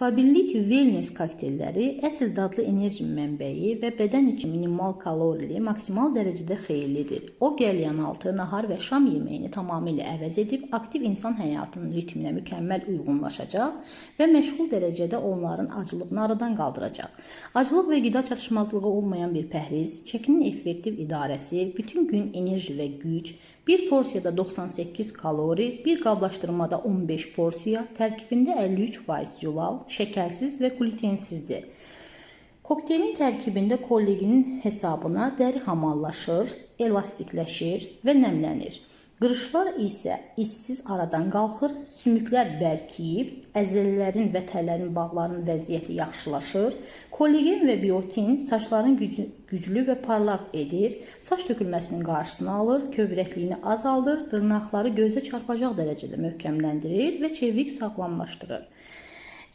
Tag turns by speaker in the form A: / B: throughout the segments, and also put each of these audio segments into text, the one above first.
A: Fabrillik Wellness kokteylləri əsl dadlı enerji mənbəyi və bədən üçün minimal kalorili, maksimal dərəcədə xeyirlidir. O qəlyanaltı, nahar və şam yeməyini tamamilə əvəz edib aktiv insan həyatının ritminə mükəmməl uyğunlaşacaq və məşğul dərəcədə onların aclığını aradan qaldıracaq. Aclıq və qida çatışmazlığı olmayan bir pəhriz, çəkinin effektiv idarəsi, bütün gün enerji və güc, bir porsiyada 98 kalori, bir qablaşdırmada 15 porsiya, tərkibində 53% yulal, şəkərsiz və glutensizdir. Kokteylin tərkibində kolleginin hesabına dəri hamallaşır, elastikləşir və nəmlənir. Qırışlar isə işsiz aradan qalxır, sümüklər bərkiyib, əzələlərin və tələrin bağlarının vəziyyəti yaxşılaşır. Kollagen və biotin saçların gücü, güclü və parlaq edir, saç tökülməsinin qarşısını alır, kövrəkliyini azaldır, dırnaqları gözə çarpacaq dərəcədə möhkəmləndirir və çevik sağlamlaşdırır.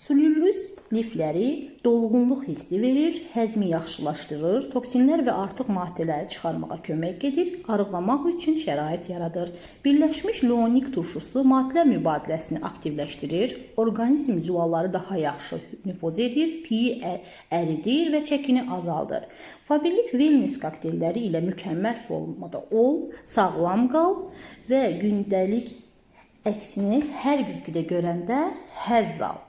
A: Selüloz lifləri dolğunluq hissi verir, həzmi yaxşılaşdırır, toksinlər və artıq maddələri çıxarmağa kömək edir, arıqlamaq üçün şərait yaradır. Birləşmiş leonik turşusu maddələr mübadiləsini aktivləşdirir, orqanizm zuvalları daha yaxşı nüfuz edir, piyi əridir və çəkini azaldır. Fabrillik wellness kokteylləri ilə mükəmməl formada ol, sağlam qal və gündəlik əksini hər güzgüdə görəndə həzz al.